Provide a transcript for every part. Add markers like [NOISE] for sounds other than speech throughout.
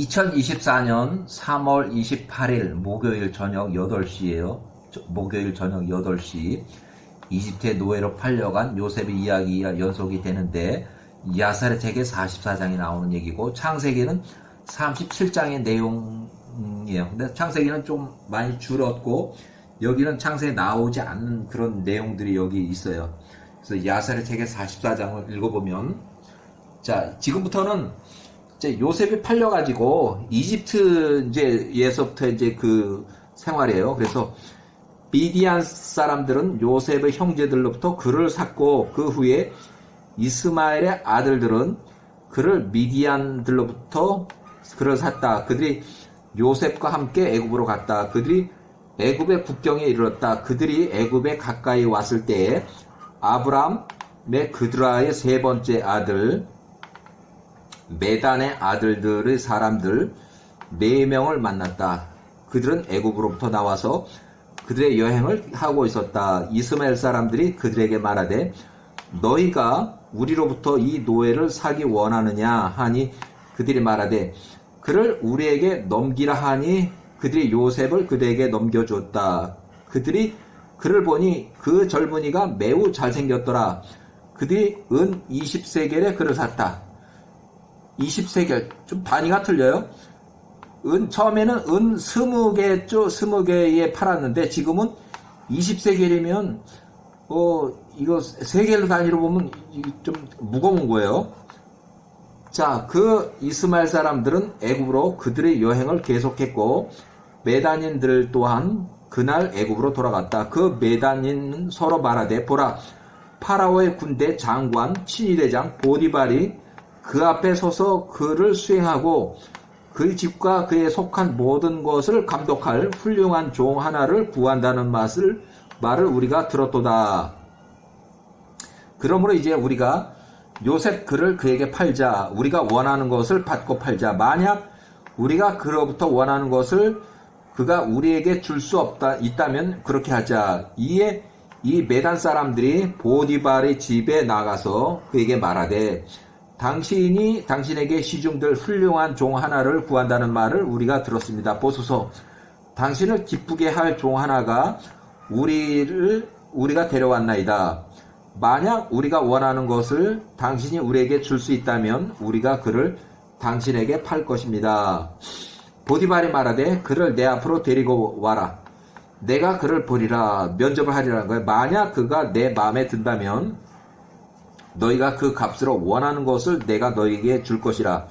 2024년 3월 28일 목요일 저녁 8시에요. 목요일 저녁 8시 이집트의 노예로 팔려간 요셉의 이야기가 연속이 되는데 야살의 책에 44장이 나오는 얘기고 창세기는 37장의 내용이에요. 근데 창세기는 좀 많이 줄었고 여기는 창세기에 나오지 않는 그런 내용들이 여기 있어요. 그래서 야살의 책의 44장을 읽어보면 자 지금부터는 이제 요셉이 팔려가지고 이집트 이제에서부터 이제 그 생활이에요. 그래서 미디안 사람들은 요셉의 형제들로부터 그를 샀고 그 후에 이스마엘의 아들들은 그를 미디안들로부터 그를 샀다. 그들이 요셉과 함께 애굽으로 갔다. 그들이 애굽의 국경에 이르렀다. 그들이 애굽에 가까이 왔을 때에 아브람의 그드라의 세 번째 아들 메단의 아들들의 사람들 네 명을 만났다. 그들은 애굽으로부터 나와서 그들의 여행을 하고 있었다. 이스마엘 사람들이 그들에게 말하되 너희가 우리로부터 이 노예를 사기 원하느냐 하니 그들이 말하되 그를 우리에게 넘기라 하니 그들이 요셉을 그들에게 넘겨줬다. 그들이 그를 보니 그 젊은이가 매우 잘생겼더라. 그들이 은 20세겔에 그를 샀다. 20세겔 좀 단위가 틀려요. 은 처음에는 은 20개죠. 20개에 팔았는데 지금은 20세겔이면 어 이거 세겔로 단위로 보면 좀 무거운 거예요. 자, 그 이스마엘 사람들은 애굽으로 그들의 여행을 계속했고 메단인들 또한 그날 애굽으로 돌아갔다. 그 메단인은 서로 말하되 보라 파라오의 군대 장관 친위대장 보디발이 그 앞에 서서 그를 수행하고 그의 집과 그에 속한 모든 것을 감독할 훌륭한 종 하나를 구한다는 맛을 말을 우리가 들었도다. 그러므로 이제 우리가 요셉 그를 그에게 팔자. 우리가 원하는 것을 받고 팔자. 만약 우리가 그로부터 원하는 것을 그가 우리에게 줄 수 없다 있다면 그렇게 하자. 이에 이 메단 사람들이 보디발의 집에 나가서 그에게 말하되 당신이 당신에게 시중들 훌륭한 종 하나를 구한다는 말을 우리가 들었습니다. 보소서 당신을 기쁘게 할 종 하나가 우리를 우리가 데려왔나이다. 만약 우리가 원하는 것을 당신이 우리에게 줄 수 있다면 우리가 그를 당신에게 팔 것입니다. 보디발이 말하되 그를 내 앞으로 데리고 와라. 내가 그를 보리라 면접을 하리라는 거예요. 만약 그가 내 마음에 든다면 너희가 그 값으로 원하는 것을 내가 너희에게 줄 것이라.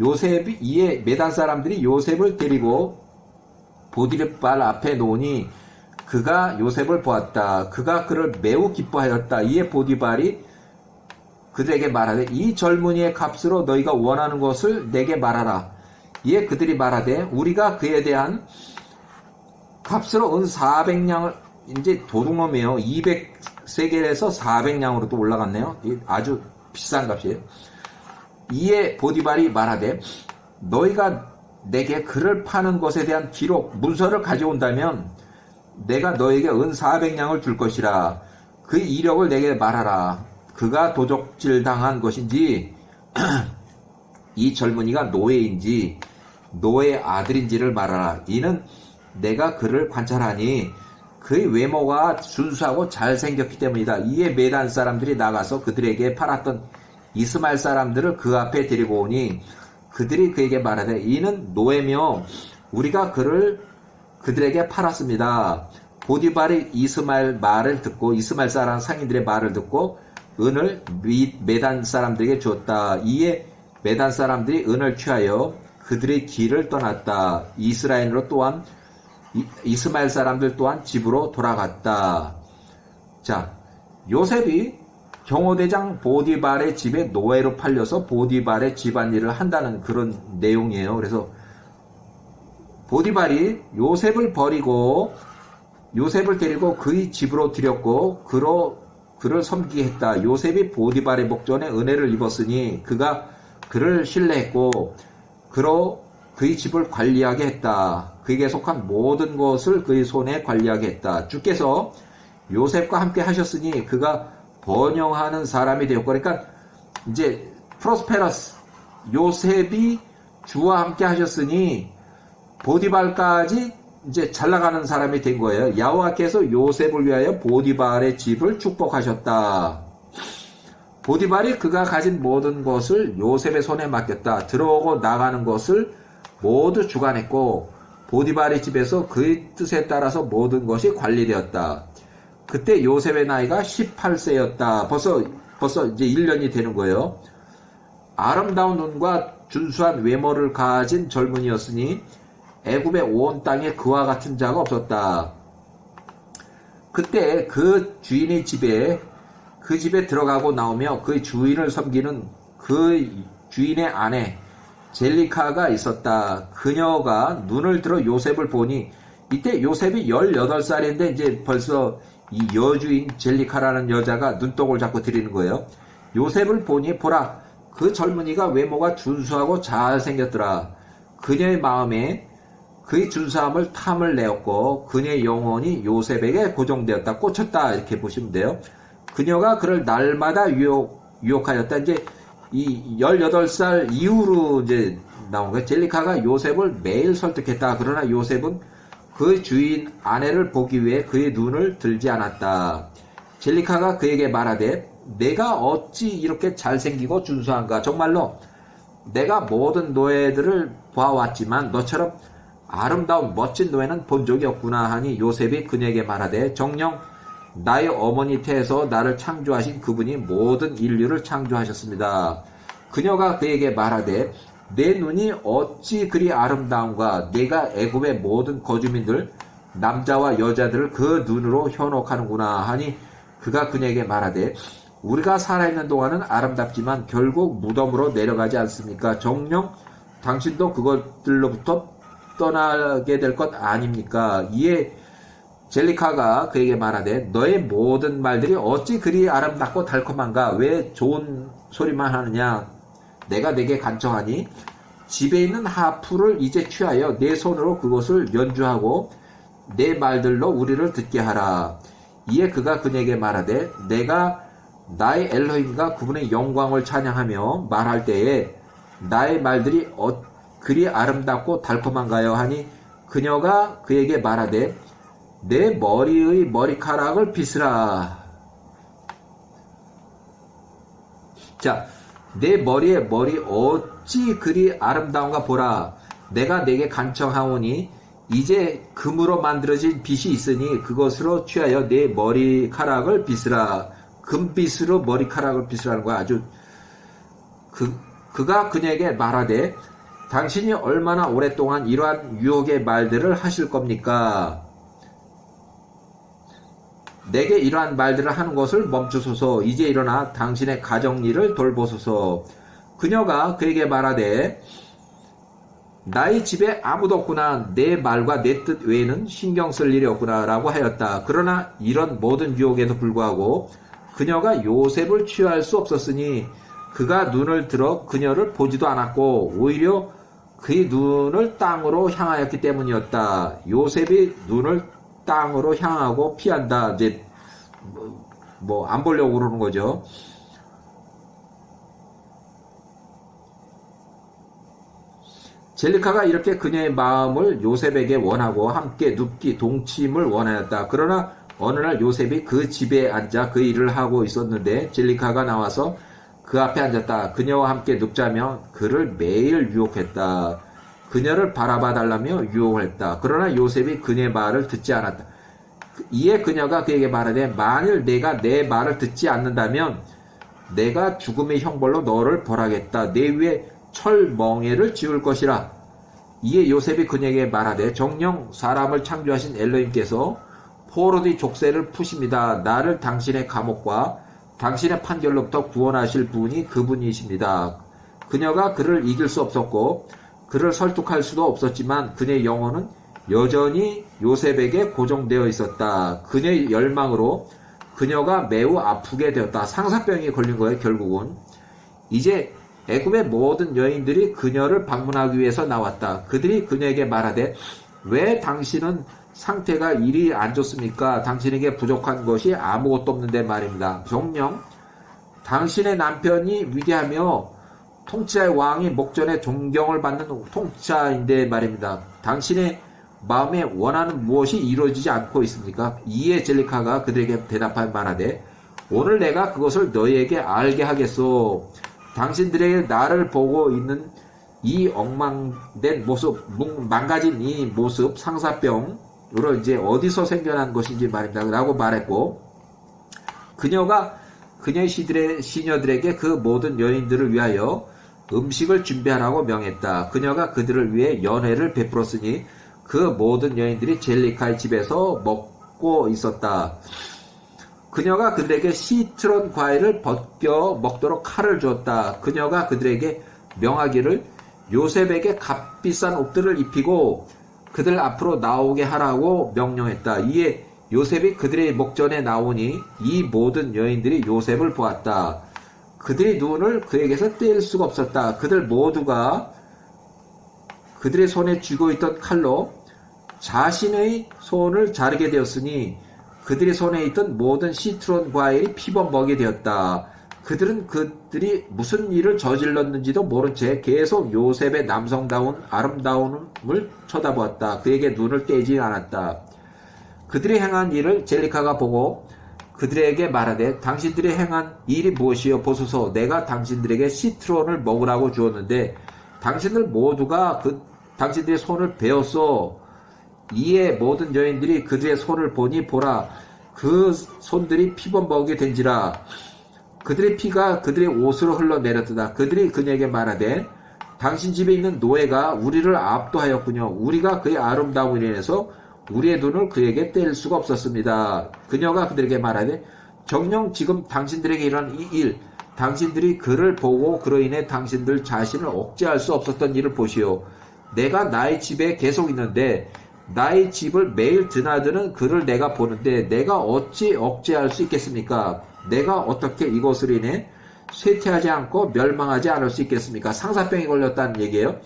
요셉이 이에 메단 사람들이 요셉을 데리고 보디발 앞에 놓으니 그가 요셉을 보았다. 그가 그를 매우 기뻐하였다. 이에 보디발이 그들에게 말하되 이 젊은이의 값으로 너희가 원하는 것을 내게 말하라. 이에 그들이 말하되 우리가 그에 대한 값으로 은 400냥을 이제 도둑놈이에요. 200세겔에서 400냥으로 또 올라갔네요. 아주 비싼 값이에요. 이에 보디발이 말하되 너희가 내게 그를 파는 것에 대한 기록 문서를 가져온다면 내가 너에게 은 400냥을 줄 것이라 그 이력을 내게 말하라 그가 도적질 당한 것인지 [CLEARS THROAT] 이 젊은이가 노예인지 노예 아들인지를 말하라 이는 내가 그를 관찰하니 그의 외모가 순수하고 잘생겼기 때문이다 이에 메단 사람들이 나가서 그들에게 팔았던 이스마엘 사람들을 그 앞에 데리고 오니 그들이 그에게 말하되 이는 노예며 우리가 그를 그들에게 팔았습니다. 보디발이 이스마엘 말을 듣고 이스마엘 사람 상인들의 말을 듣고 은을 메단 사람들에게 주었다. 이에 메단 사람들이 은을 취하여 그들의 길을 떠났다. 이스라엘로 또한 이스마엘 사람들 또한 집으로 돌아갔다. 자, 요셉이 경호대장 보디발의 집에 노예로 팔려서 보디발의 집안일을 한다는 그런 내용이에요. 그래서 보디발이 요셉을 버리고 요셉을 데리고 그의 집으로 들였고 그로 그를 섬기게 했다. 요셉이 보디발의 목전에 은혜를 입었으니 그가 그를 신뢰했고 그로 그의 집을 관리하게 했다. 그에게 속한 모든 것을 그의 손에 관리하게 했다. 주께서 요셉과 함께 하셨으니 그가 번영하는 사람이 되었고 그러니까 이제 프로스페러스 요셉이 주와 함께 하셨으니 보디발까지 이제 잘 나가는 사람이 된 거예요. 야호와께서 요셉을 위하여 보디발의 집을 축복하셨다. 보디발이 그가 가진 모든 것을 요셉의 손에 맡겼다. 들어오고 나가는 것을 모두 주관했고 보디발의 집에서 그의 뜻에 따라서 모든 것이 관리되었다. 그때 요셉의 나이가 18세였다. 벌써 벌써 이제 1년이 되는 거예요. 아름다운 눈과 준수한 외모를 가진 젊은이였으니 애굽의 온 땅에 그와 같은 자가 없었다. 그때 그 주인의 집에 그 집에 들어가고 나오며 그 주인을 섬기는 그 주인의 아내 젤리카가 있었다. 그녀가 눈을 들어 요셉을 보니 이때 요셉이 18살인데 이제 벌써 이 여주인 젤리카라는 여자가 눈독을 잡고 드리는 거예요. 요셉을 보니 보라 그 젊은이가 외모가 준수하고 잘생겼더라. 그녀의 마음에 그의 준수함을 탐을 내었고 그녀의 영혼이 요셉에게 고정되었다. 꽂혔다. 이렇게 보시면 돼요. 그녀가 그를 날마다 유혹, 유혹하였다. 이제 이 18살 이후로 이제 나온 거예요. 젤리카가 요셉을 매일 설득했다. 그러나 요셉은 그 주인 아내를 보기 위해 그의 눈을 들지 않았다. 젤리카가 그에게 말하되 내가 어찌 이렇게 잘생기고 준수한가 정말로 내가 모든 노예들을 보아왔지만 너처럼 아름다운 멋진 노예는 본 적이 없구나 하니 요셉이 그녀에게 말하되 정령 나의 어머니 태에서 나를 창조하신 그분이 모든 인류를 창조하셨습니다. 그녀가 그에게 말하되 내 눈이 어찌 그리 아름다운가 내가 애굽의 모든 거주민들 남자와 여자들을 그 눈으로 현혹하는구나 하니 그가 그녀에게 말하되 우리가 살아있는 동안은 아름답지만 결국 무덤으로 내려가지 않습니까? 정령 당신도 그것들로부터 떠나게 될 것 아닙니까? 이에 젤리카가 그에게 말하되 너의 모든 말들이 어찌 그리 아름답고 달콤한가? 왜 좋은 소리만 하느냐? 내가 내게 간청하니 집에 있는 하프를 이제 취하여 내 손으로 그것을 연주하고 내 말들로 우리를 듣게 하라. 이에 그가 그에게 말하되 내가 나의 엘로힘과 그분의 영광을 찬양하며 말할 때에 나의 말들이 어, 그리 아름답고 달콤한가요? 하니 그녀가 그에게 말하되 내 머리의 머리카락을 빗으라. 자, 내 머리에 머리 어찌 그리 아름다운가 보라. 내가 내게 간청하오니 이제 금으로 만들어진 빗이 있으니 그것으로 취하여 내 머리카락을 빗으라. 금빗으로 머리카락을 빗으라는 거야. 아주 그 그가 그녀에게 말하되 당신이 얼마나 오랫동안 이러한 유혹의 말들을 하실 겁니까? 내게 이러한 말들을 하는 것을 멈추소서. 이제 일어나 당신의 가정 일을 돌보소서. 그녀가 그에게 말하되 나의 집에 아무도 없구나. 내 말과 내 뜻 외에는 신경 쓸 일이 없구나. 라고 하였다. 그러나 이런 모든 유혹에도 불구하고 그녀가 요셉을 취할 수 없었으니 그가 눈을 들어 그녀를 보지도 않았고 오히려 그의 눈을 땅으로 향하였기 때문이었다. 요셉이 눈을 땅으로 향하고 피한다. 이제 뭐 안 보려고 그러는 거죠. 젤리카가 이렇게 그녀의 마음을 요셉에게 원하고 함께 눕기 동침을 원하였다. 그러나 어느 날 요셉이 그 집에 앉아 그 일을 하고 있었는데 젤리카가 나와서 그 앞에 앉았다. 그녀와 함께 눕자며 그를 매일 유혹했다. 그녀를 바라봐 달라며 유혹을 했다. 그러나 요셉이 그녀의 말을 듣지 않았다. 이에 그녀가 그에게 말하되 만일 내가 내 말을 듣지 않는다면 내가 죽음의 형벌로 너를 벌하겠다. 내 위에 철멍에를 지울 것이라. 이에 요셉이 그녀에게 말하되 정령 사람을 창조하신 엘로힘께서 포로디 족쇄를 푸십니다. 나를 당신의 감옥과 당신의 판결로부터 구원하실 분이 그분이십니다. 그녀가 그를 이길 수 없었고 그를 설득할 수도 없었지만 그녀의 영혼은 여전히 요셉에게 고정되어 있었다. 그녀의 열망으로 그녀가 매우 아프게 되었다. 상사병이 걸린 거예요, 결국은. 이제 애굽의 모든 여인들이 그녀를 방문하기 위해서 나왔다. 그들이 그녀에게 말하되 왜 당신은 상태가 이리 안 좋습니까? 당신에게 부족한 것이 아무것도 없는데 말입니다. 정령 당신의 남편이 위대하며 통치자의 왕이 목전에 존경을 받는 통치자인데 말입니다. 당신의 마음에 원하는 무엇이 이루어지지 않고 있습니까? 이에 젤리카가 그들에게 대답할 말하되 오늘 내가 그것을 너희에게 알게 하겠소. 당신들에게 나를 보고 있는 이 엉망된 모습, 뭉- 망가진 이 모습, 상사병으로 이제 어디서 생겨난 것인지 말입니다. 라고 말했고, 그녀가 그녀의 시들의, 시녀들에게 그 모든 여인들을 위하여 음식을 준비하라고 명했다. 그녀가 그들을 위해 연회를 베풀었으니 그 모든 여인들이 젤리카의 집에서 먹고 있었다. 그녀가 그들에게 시트론 과일을 벗겨 먹도록 칼을 주었다. 그녀가 그들에게 명하기를 요셉에게 값비싼 옷들을 입히고 그들 앞으로 나오게 하라고 명령했다. 이에 요셉이 그들의 목전에 나오니 이 모든 여인들이 요셉을 보았다. 그들의 눈을 그에게서 뗄 수가 없었다. 그들 모두가 그들의 손에 쥐고 있던 칼로 자신의 손을 자르게 되었으니 그들의 손에 있던 모든 시트론 과일이 피범벅이 되었다. 그들은 그들이 무슨 일을 저질렀는지도 모른 채 계속 요셉의 남성다운 아름다움을 쳐다보았다. 그에게 눈을 떼지 않았다. 그들이 행한 일을 젤리카가 보고 그들에게 말하되 당신들이 행한 일이 무엇이요? 보소서. 내가 당신들에게 시트론을 먹으라고 주었는데 당신들 모두가 그 당신들의 손을 베었소. 이에 모든 여인들이 그들의 손을 보니 보라 그 손들이 피범벅이 된지라. 그들의 피가 그들의 옷으로 흘러내렸다. 그들이 그녀에게 말하되 당신 집에 있는 노예가 우리를 압도하였군요. 우리가 그의 아름다움으로 인해서 우리의 눈을 그에게 뗄 수가 없었습니다 그녀가 그들에게 말하되 정녕 지금 당신들에게 일어난 이 일 당신들이 그를 보고 그로 인해 당신들 자신을 억제할 수 없었던 일을 보시오 내가 나의 집에 계속 있는데 나의 집을 매일 드나드는 그를 내가 보는데 내가 어찌 억제할 수 있겠습니까? 내가 어떻게 이것으로 인해 쇠퇴하지 않고 멸망하지 않을 수 있겠습니까? 상사병이 걸렸다는 얘기예요.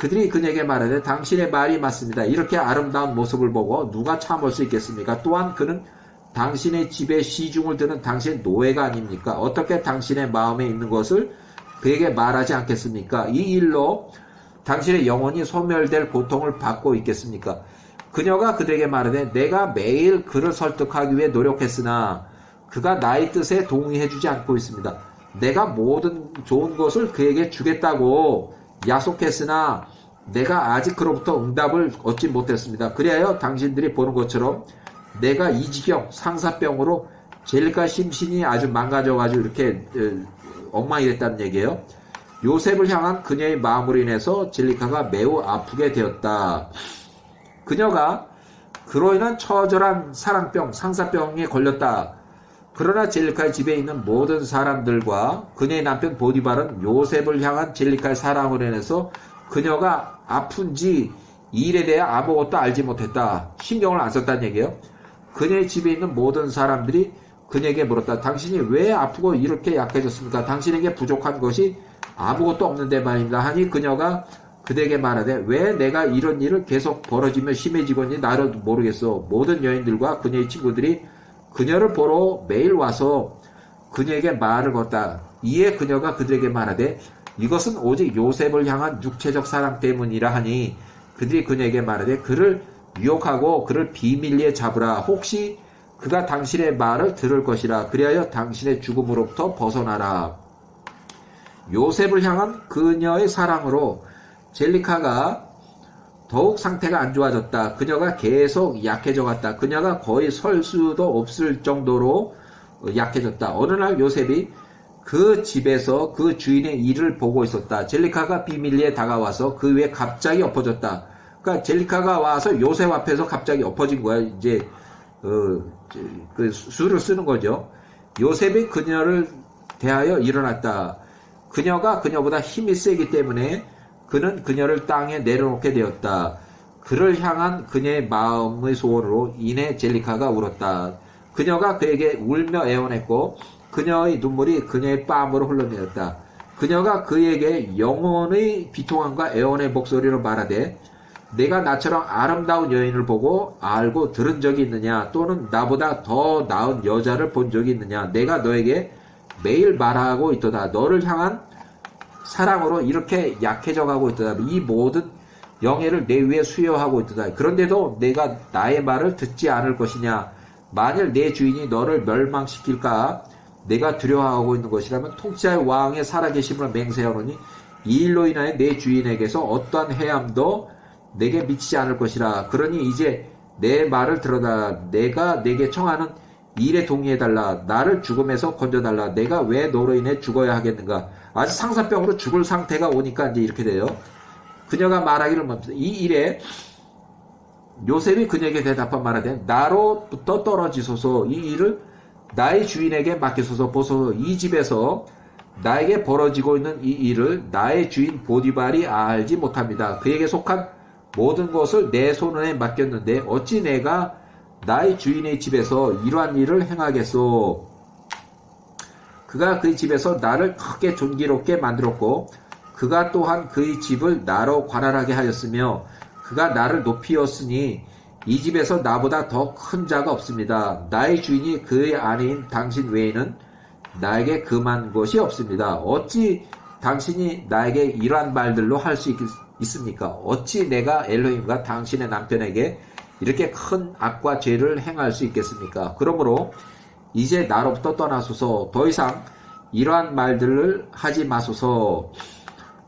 그들이 그에게 말하되 당신의 말이 맞습니다. 이렇게 아름다운 모습을 보고 누가 참을 수 있겠습니까? 또한 그는 당신의 집에 시중을 드는 당신의 노예가 아닙니까? 어떻게 당신의 마음에 있는 것을 그에게 말하지 않겠습니까? 이 일로 당신의 영혼이 소멸될 고통을 받고 있겠습니까? 그녀가 그들에게 말하되 내가 매일 그를 설득하기 위해 노력했으나 그가 나의 뜻에 동의해주지 않고 있습니다. 내가 모든 좋은 것을 그에게 주겠다고 약속했으나 내가 아직 그로부터 응답을 얻지 못했습니다. 그리하여 당신들이 보는 것처럼 내가 이 지경 상사병으로 젤리카 심신이 아주 망가져가지고 이렇게 어, 엉망이 됐다는 얘기예요. 요셉을 향한 그녀의 마음으로 인해서 젤리카가 매우 아프게 되었다. 그녀가 그로 인한 처절한 사랑병, 상사병에 걸렸다. 그러나 젤리카의 집에 있는 모든 사람들과 그녀의 남편 보디발은 요셉을 향한 젤리카의 사랑으로 인해서 그녀가 아픈지 이 일에 대해 아무것도 알지 못했다. 신경을 안 썼다는 얘기예요. 그녀의 집에 있는 모든 사람들이 그녀에게 물었다. 당신이 왜 아프고 이렇게 약해졌습니까? 당신에게 부족한 것이 아무것도 없는데 말입니다. 하니 그녀가 그대에게 말하되 왜 내가 이런 일을 계속 벌어지며 심해지건지 나를 모르겠어. 모든 여인들과 그녀의 친구들이 그녀를 보러 매일 와서 그녀에게 말을 걸었다. 이에 그녀가 그들에게 말하되 이것은 오직 요셉을 향한 육체적 사랑 때문이라 하니 그들이 그녀에게 말하되 그를 유혹하고 그를 비밀리에 잡으라. 혹시 그가 당신의 말을 들을 것이라. 그리하여 당신의 죽음으로부터 벗어나라. 요셉을 향한 그녀의 사랑으로 젤리카가 더욱 상태가 안 좋아졌다. 그녀가 계속 약해져 갔다. 그녀가 거의 설 수도 없을 정도로 약해졌다. 어느 날 요셉이 그 집에서 그 주인의 일을 보고 있었다. 젤리카가 비밀리에 다가와서 그 위에 갑자기 엎어졌다. 그러니까 젤리카가 와서 요셉 앞에서 갑자기 엎어진 거야. 이제 어, 그 수를 쓰는 거죠. 요셉이 그녀를 대하여 일어났다. 그녀가 그녀보다 힘이 세기 때문에 그는 그녀를 땅에 내려놓게 되었다. 그를 향한 그녀의 마음의 소원으로 인해 젤리카가 울었다. 그녀가 그에게 울며 애원했고 그녀의 눈물이 그녀의 뺨으로 흘러내렸다. 그녀가 그에게 영혼의 비통함과 애원의 목소리로 말하되 내가 나처럼 아름다운 여인을 보고 알고 들은 적이 있느냐 또는 나보다 더 나은 여자를 본 적이 있느냐 내가 너에게 매일 말하고 있도다 너를 향한 사랑으로 이렇게 약해져 가고 있다. 이 모든 영예를 내 위에 수여하고 있다. 그런데도 내가 나의 말을 듣지 않을 것이냐? 만일 내 주인이 너를 멸망시킬까? 내가 두려워하고 있는 것이라면 통치자의 왕의 살아계심을 맹세하노니 이 일로 인하여 내 주인에게서 어떠한 해함도 내게 미치지 않을 것이라. 그러니 이제 내 말을 들어다. 내가 내게 청하는 일에 동의해달라. 나를 죽음에서 건져달라. 내가 왜 너로 인해 죽어야 하겠는가? 아직 상사병으로 죽을 상태가 오니까 이제 이렇게 돼요. 그녀가 말하기를 멈춘다. 이 일에 요셉이 그녀에게 대답한 말하되 나로부터 떨어지소서 이 일을 나의 주인에게 맡기소서 보소서 이 집에서 나에게 벌어지고 있는 이 일을 나의 주인 보디발이 알지 못합니다. 그에게 속한 모든 것을 내 손에 맡겼는데 어찌 내가 나의 주인의 집에서 이러한 일을 행하겠소? 그가 그의 집에서 나를 크게 존귀롭게 만들었고 그가 또한 그의 집을 나로 관할하게 하였으며 그가 나를 높이었으니 이 집에서 나보다 더 큰 자가 없습니다. 나의 주인이 그의 아내인 당신 외에는 나에게 금한 것이 없습니다. 어찌 당신이 나에게 이러한 말들로 할 수 있습니까? 어찌 내가 엘로힘과 당신의 남편에게 이렇게 큰 악과 죄를 행할 수 있겠습니까? 그러므로 이제 나로부터 떠나소서 더 이상 이러한 말들을 하지 마소서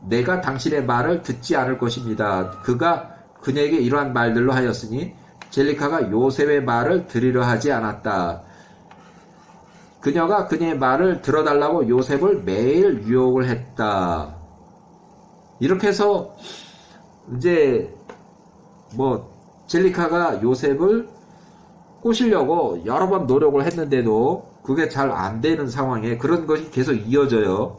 내가 당신의 말을 듣지 않을 것입니다. 그가 그녀에게 이러한 말들로 하였으니 젤리카가 요셉의 말을 들으려 하지 않았다. 그녀가 그녀의 말을 들어달라고 요셉을 매일 유혹을 했다. 이렇게 해서 이제 뭐 젤리카가 요셉을 꼬시려고 여러 번 노력을 했는데도 그게 잘 안 되는 상황에 그런 것이 계속 이어져요.